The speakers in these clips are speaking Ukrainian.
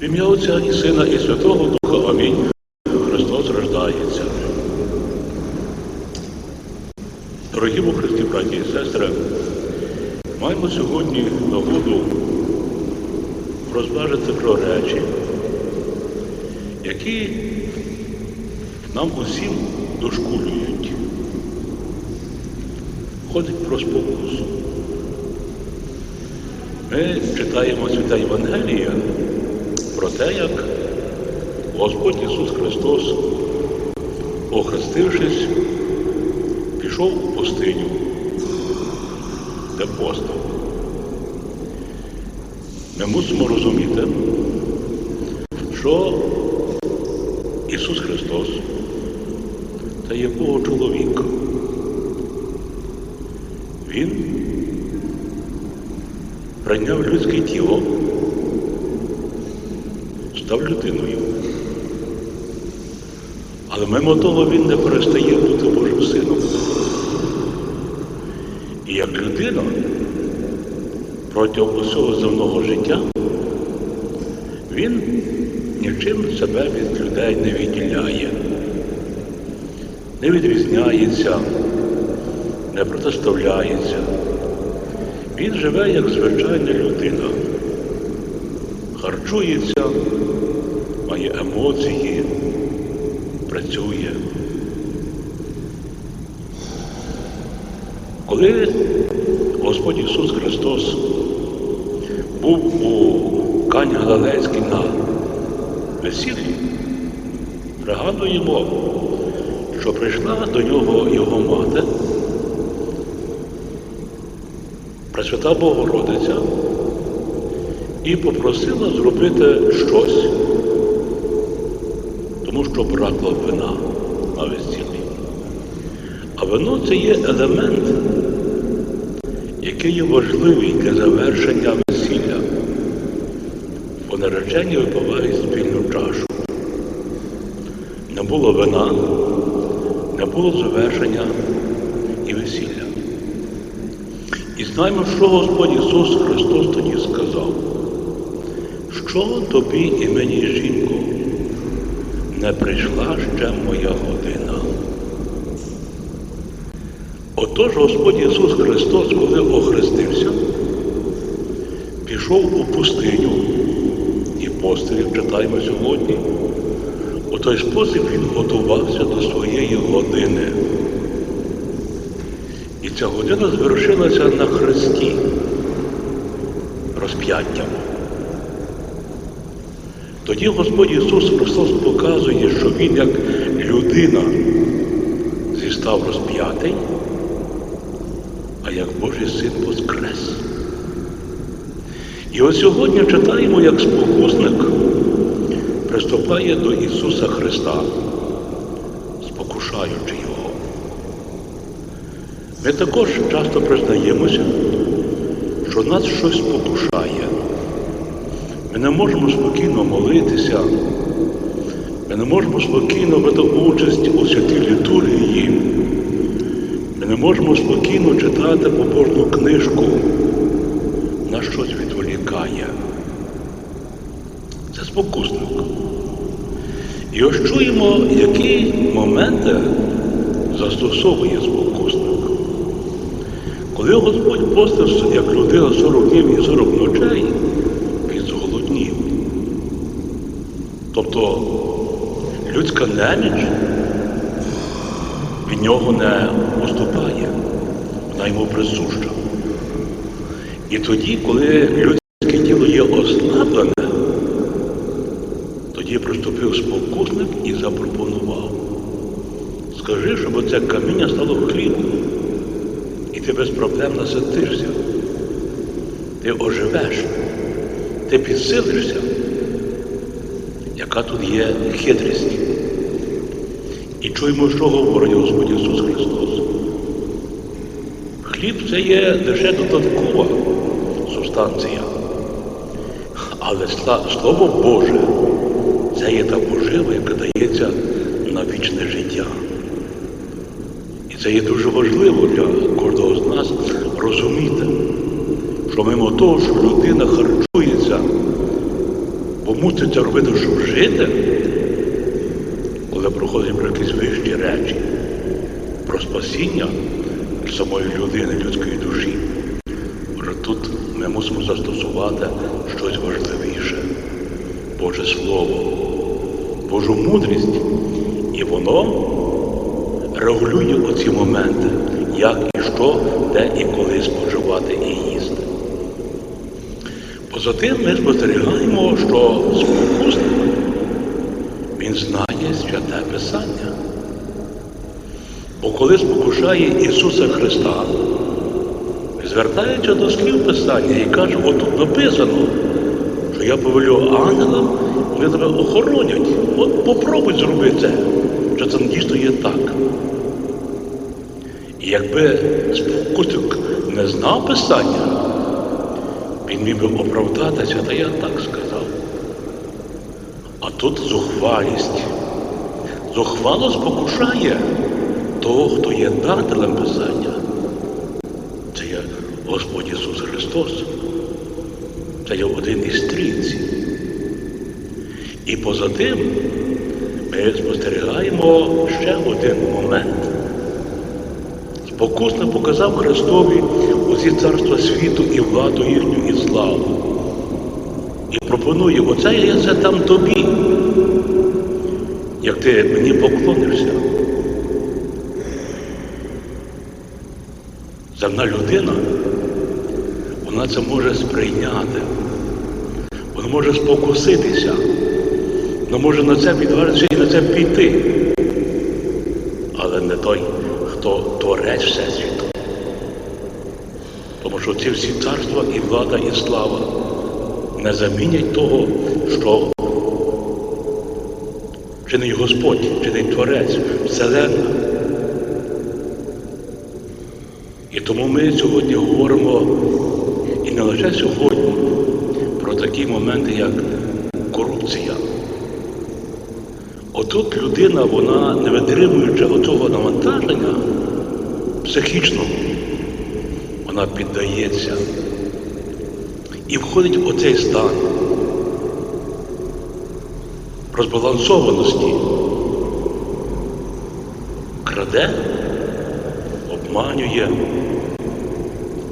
В ім'я Отця і Сина, і Святого Духа. Амінь. Христос рождається. Дорогі у Христі, браті і сестри, маємо сьогодні нагоду розважити про речі, які нам усім дошкулюють. Ходить про спокусу. Ми читаємо Святе Євангелія про те, як Господь Ісус Христос, охрестившись, пішов у пустиню, де постав. Ми мусимо розуміти, що Ісус Христос це є Бога чоловік. Він прийняв людське тіло, став людиною. Але мимо того він не перестає бути Божим сином. І як людина протягом усього земного життя він нічим себе від людей не відділяє, не відрізняється, не протиставляється. Він живе як звичайна людина, харчується, має емоції, працює. Коли Господь Ісус Христос був у Кані Галилейській на весіллі, пригадуємо, що прийшла до нього його мати, Пресвята Богородиця, і попросила зробити щось, тому що бракло вина на весіллі. А вино це є елемент, який є важливий для завершення весілля. Бо наречені випивають спільну чашу. Не було вина, не було завершення і весілля. Знаємо, що Господь Ісус Христос тоді сказав. Що тобі і мені, жінко, не прийшла ще моя година. Отож Господь Ісус Христос, коли охрестився, пішов у пустиню і постелів читаємо сьогодні. У той спосіб він готувався до своєї години. Ця година звершилася на хресті розп'яттям. Тоді Господь Ісус Христос показує, що Він як людина зістав розп'ятий, а як Божий син воскрес. І ось сьогодні читаємо, як спокусник приступає до Ісуса Христа, спокушаючи. Ми також часто признаємося, що нас щось спокушає. Ми не можемо спокійно молитися, ми не можемо спокійно брати участь у святій літургії, ми не можемо спокійно читати побожну книжку, на щось відволікає. Це спокусник. І ось чуємо, які моменти застосовує спокусник. Коли Господь постив, як людина 40 днів і 40 ночей, він зголоднів. Тобто людська неміч від нього не уступає, вона йому присуща. І тоді, коли людське тіло є ослаблене, тоді приступив спокусник і запропонував. Скажи, щоб оце каміння стало хлібом. Ти без проблем наситишся. Ти оживеш, ти підсилишся. Яка тут є хитрість? І чуємо, що говорить Господь Ісус Христос. Хліб це є лише додаткова субстанція. Але Слово Боже це є та пожива, яка дається на вічне життя. І це є дуже важливо для кожного з нас розуміти, що мимо того, що людина харчується Бо мусить робити, щоб жити, коли проходить про якісь вищі речі, про спасіння самої людини, людської душі. Отже, тут ми мусимо застосувати щось важливіше. Боже Слово, Божу мудрість. І воно регулює оці моменти, як і що, де і коли споживати і їсти. Поза тим ми спостерігаємо, що спокусник, він знає святе Писання. Бо коли спокушає Ісуса Христа, звертається до слів Писання і каже, отут написано, що я повелю ангелам, вони тебе охоронять. От попробуй зробити це, що це дійсно є так. І якби спокусник не знав Писання, він міг би оправдатися, та я так сказав. А тут зухвалість. Зухвало спокушає того, хто є дателем Писання. Це є Господь Ісус Христос. Це є один із стрільців. І поза тим ми спостерігаємо ще один момент. Спокусно показав Христові усі царства світу і владу їхню і славу. І пропонує, оце я це там тобі, як ти мені поклонишся. Земна людина, вона це може сприйняти, вона може спокуситися, вона може на це відважитися і на це піти. Але не той, хто творець Всесвіту. Тому що ці всі царства і влада, і слава не замінять того, що чинить Господь, чинить Творець, Вселенна. І тому ми сьогодні говоримо і не лише сьогодні про такі моменти, як корупція. Отут людина, вона не витримуючи оцього навантаження психічного, вона піддається і входить в оцей стан розбалансованості, краде, обманює,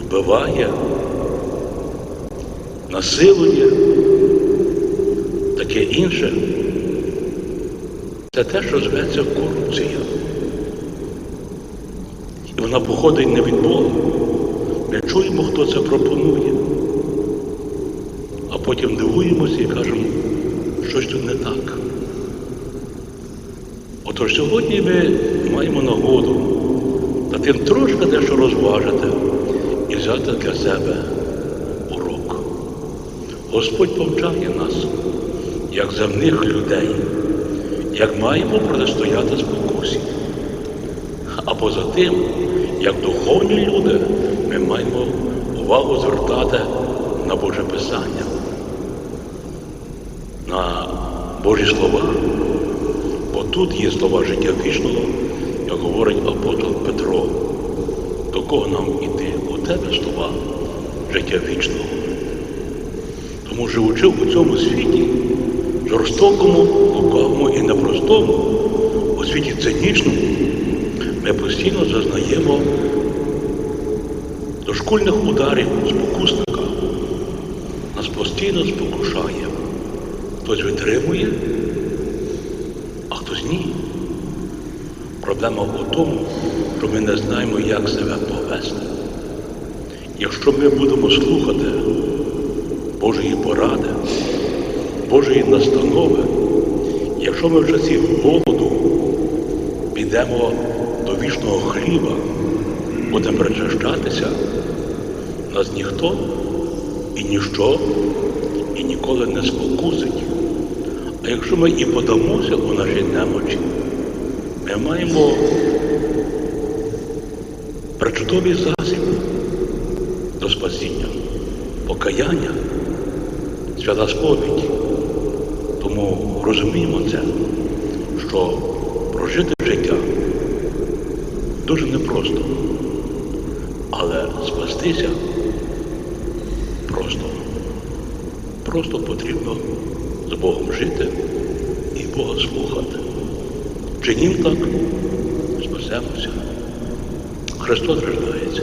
вбиває, насилує, таке інше. Це те, що зветься корупція. І вона походить не від Бога. Ми чуємо, хто це пропонує. А потім дивуємося і кажемо, щось тут не так. Отож сьогодні ми маємо нагоду та тим трошки дещо розважити і взяти для себе урок. Господь повчає нас, як земних людей, як маємо протистояти спокусі. А поза тим, як духовні люди, ми маємо увагу звертати на Боже Писання, на Божі слова. Бо тут є слова життя вічного, як говорить апостол Петро. До кого нам іти? У тебе слова життя вічного. Тому живучи у цьому світі, жорстокому, лукавому і непростому, у світі цинічному, ми постійно зазнаємо дошкульних ударів спокусника. Нас постійно спокушає. Хтось витримує, а хтось ні. Проблема у тому, що ми не знаємо, як себе повести. Якщо ми будемо слухати Божої поради, Божої настанови, якщо ми в часі голоду підемо до вічного хліба, будемо причащатися, нас ніхто і ніщо і ніколи не спокусить. А якщо ми і подамося у нашій немочі, ми маємо причудовий засіб до спасіння, покаяння, свята сповідь. Тому розуміємо це, що прожити життя дуже непросто, але спастися просто. Просто потрібно з Богом жити і Бога слухати. Чинім так, спасемося. Христос рождається.